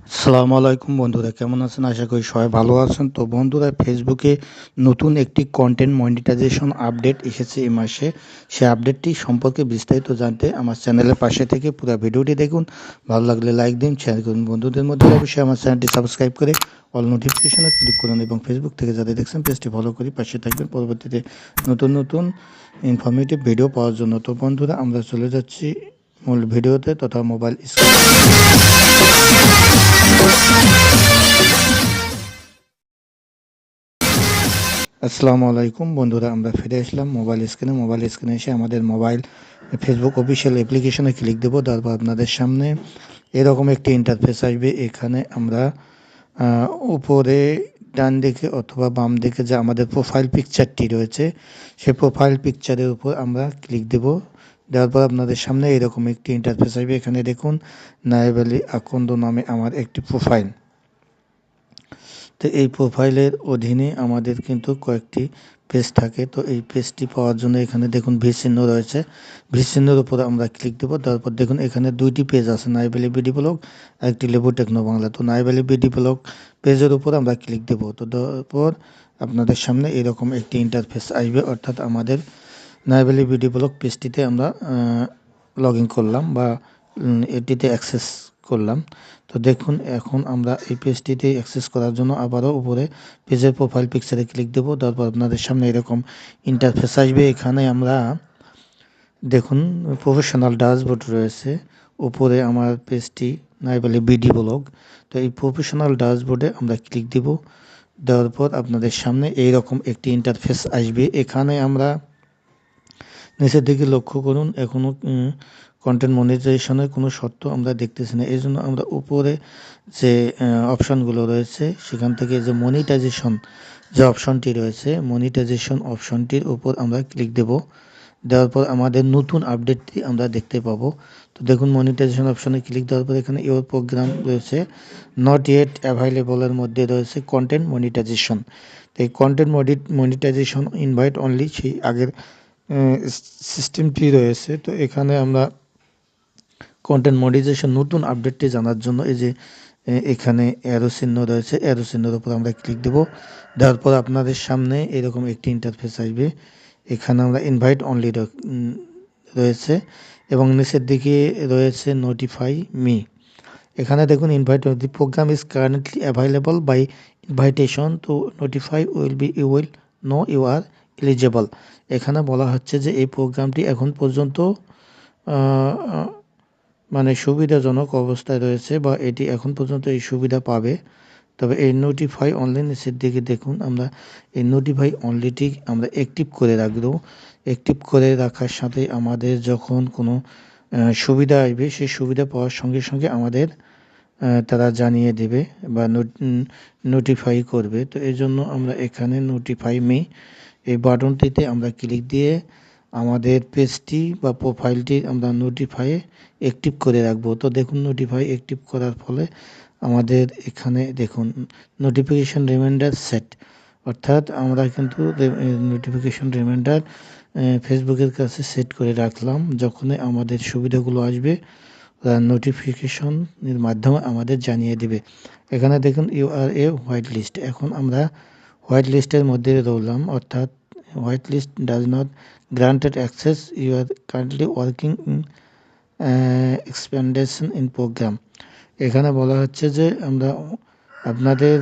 আসসালামু আলাইকুম বন্ধুরা, কেমন আছেন? আশা করি সবাই ভালো আছেন। তো বন্ধুরা ফেসবুকে নতুন একটি কন্টেন্ট মনিটাইজেশন আপডেট এসেছে এই মাসে। সেই আপডেটটি সম্পর্কে বিস্তারিত জানতে আমার চ্যানেলের পাশে থেকে পুরো ভিডিওটি দেখুন। ভালো লাগলে লাইক দিন শেয়ার করুন। বন্ধুদের মধ্যে অবশ্যই আমার চ্যানেলটি সাবস্ক্রাইব করে অল নোটিফিকেশনে ক্লিক করুন এবং ফেসবুক থেকে যাদের দেখছেন পেজটি ফলো করে পাশে থাকবেন। পরবর্তীতে নতুন নতুন ইনফরমেটিভ ভিডিও পাওয়ার জন্য। তো বন্ধুরা, আমরা চলে যাচ্ছি মূল ভিডিওতে তথা মোবাইল আসসালামু আলাইকুম বন্ধুরা, আমরা ফিরে আসলাম মোবাইল স্ক্রিনে মোবাইল স্ক্রিনে এসে আমাদের মোবাইল ফেসবুক অফিসিয়াল অ্যাপ্লিকেশনে ক্লিক দেবো, তারপর আপনাদের সামনে এরকম একটি ইন্টারফেস আসবে। এখানে আমরা উপরে ডান দিকে অথবা বাম দিকে যে আমাদের প্রোফাইল পিকচারটি রয়েছে সেই প্রোফাইল পিকচারের উপর আমরা ক্লিক দেব। দেওয়ার পর আপনাদের সামনে এরকম একটি ইন্টারফেস আসবে। এখানে দেখুন নায়েব আলী আকন্দ নামে আমার একটি প্রোফাইল তো এই প্রোফাইলের অধীনে আমাদের কিন্তু কয়েকটি পেজ থাকে। তো এই পেজটি পাওয়ার জন্য এখানে দেখুন ভি চিহ্ন রয়েছে। ভি চিহ্নের উপর আমরা ক্লিক দেবো। তারপর দেখুন, এখানে দুইটি পেজ আছে নাইবালি বিডি ব্লগ একটি লেবু টেকনো বাংলা তো নাইবালি বিডি ব্লক পেজের উপর আমরা ক্লিক দেবো। তো তারপর আপনাদের সামনে এরকম একটি ইন্টারফেস আসবে, অর্থাৎ আমাদের নাইবালি বিডি ব্লগ পেজটিতে আমরা লগ ইন করলাম বা এটিতে অ্যাক্সেস করলাম। তো দেখুন, এখন আমরা এই পেজটিতে অ্যাক্সেস করার জন্য আবারও উপরে পেজের প্রোফাইল পিকচারে ক্লিক দেব। তারপর আপনাদের সামনে এরকম ইন্টারফেস আসবে। এখানে আমরা, দেখুন প্রফেশনাল ড্যাশবোর্ড রয়েছে। উপরে আমার পেজটি নাই বিডি ব্লগ তো এই প্রফেশনাল ড্যাশবোর্ডে আমরা ক্লিক দেব। দেওয়ার পর আপনাদের সামনে এই রকম একটি ইন্টারফেস আসবে। এখানে আমরা নিচের দিকে লক্ষ্য করুন এখনও কন্টেন্ট মনিটাইজেশনের কোনো শর্ত আমরা দেখতেছি না। এই জন্য আমরা উপরে যে অপশানগুলো রয়েছে, সেখান থেকে যে মনিটাইজেশন যে অপশনটি রয়েছে মনিটাইজেশন অপশনটির উপর আমরা ক্লিক দেব। দেওয়ার পর আমাদের নতুন আপডেটটি আমরা দেখতে পাবো। তো দেখুন মনিটাইজেশন অপশনে ক্লিক দেওয়ার পর এখানে ইউর প্রোগ্রাম রয়েছে। নট ইয়েট অ্যাভাইলেবলের মধ্যে রয়েছে কন্টেন্ট মনিটাইজেশন তো এই কন্টেন্ট মনিটাইজেশন ইনভাইট অনলি সেই আগের সিস্টেমটি রয়েছে। তো এখানে আমরা কন্টেন্ট মডিজেশন নতুন আপডেটটি জানার জন্য এই যে এখানে অ্যারো চিহ্ন রয়েছে। অ্যারো চিহ্নের উপর আমরা ক্লিক দেব। দেওয়ার পর আপনাদের সামনে এরকম একটি ইন্টারফেস আসবে। এখানে আমরা ইনভাইট অনলি রয়েছে এবং নিচের দিকে রয়েছে নোটিফাই মি এখানে দেখুন invite the program is currently available by invitation to notify will be you will know you are eligible এখানে বলা হচ্ছে যে এই প্রোগ্রামটি এখন পর্যন্ত মানে সুবিধাজনক অবস্থায় রয়েছে বা এটি এখন পর্যন্ত এই সুবিধা পাবে। তবে এই নোটিফাই অনলি নিচের দিকে দেখুন, আমরা এই নোটিফাই অনলিটি আমরা অ্যাক্টিভ করে রাখব। অ্যাক্টিভ করে রাখার সাথে আমাদের যখন কোনো সুবিধা আসবে, সেই সুবিধা পাওয়ার সঙ্গে সঙ্গে আমাদের তারা জানিয়ে দেবে বা নোটিফাই করবে। তো এই জন্য আমরা এখানে নোটিফাই মি এই বাটনটিতে আমরা ক্লিক দিয়ে আমাদের পেজটি বা প্রোফাইলটি আমরা নোটিফাইয়ে অ্যাক্টিভ করে রাখব। তো দেখুন নোটিফাই অ্যাক্টিভ করার ফলে আমাদের এখানে দেখুন নোটিফিকেশান রিমাইন্ডার সেট অর্থাৎ আমরা কিন্তু নোটিফিকেশান রিমাইন্ডার ফেসবুকের কাছে সেট করে রাখলাম। যখনই আমাদের সুবিধাগুলো আসবে নোটিফিকেশনের মাধ্যমে আমাদের জানিয়ে দেবে। এখানে দেখুন you are a white list এখন আমরা হোয়াইট লিস্টের মধ্যে রইলাম অর্থাৎ white list does not granted access you are currently working in expansion in program এখানে বলা হচ্ছে যে আমরা আপনাদের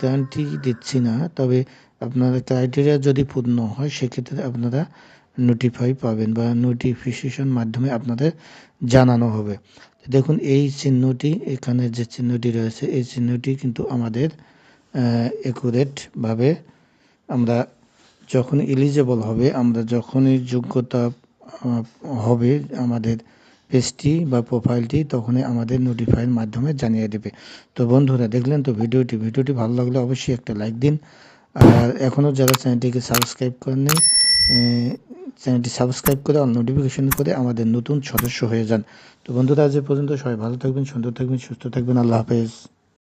গ্যারান্টি দিচ্ছি না, তবে আপনাদের ক্রাইটেরিয়া যদি পূর্ণ হয়, সেক্ষেত্রে আপনারা নোটিফাই পাবেন বা নোটিফিকেশন মাধ্যমে আপনাদের জানানো হবে। দেখুন, এই চিহ্নটি, এখানে যে চিহ্নটি রয়েছে, এই চিহ্নটি কিন্তু আমাদের অ্যাকুরেটভাবে আমরা যখন এলিজেবল হবে, আমরা যখনই যোগ্যতা হবে আমাদের পেজটি বা প্রোফাইলটি তখনই আমাদের নোটিফাইয়ের মাধ্যমে জানিয়ে দেবে। তো বন্ধুরা, দেখলেন তো ভিডিওটি? ভিডিওটি ভালো লাগলে অবশ্যই একটা লাইক দিন। আর এখনও যারা চ্যানেলটিকে সাবস্ক্রাইব করেননি চ্যানেলটি সাবস্ক্রাইব করে আর নোটিফিকেশন করে আমাদের নতুন সদস্য হয়ে যান। তো বন্ধুরা, আজ পর্যন্ত সবাই ভালো থাকবেন, সুন্দর থাকবেন, সুস্থ থাকবেন। আল্লাহ হাফেজ।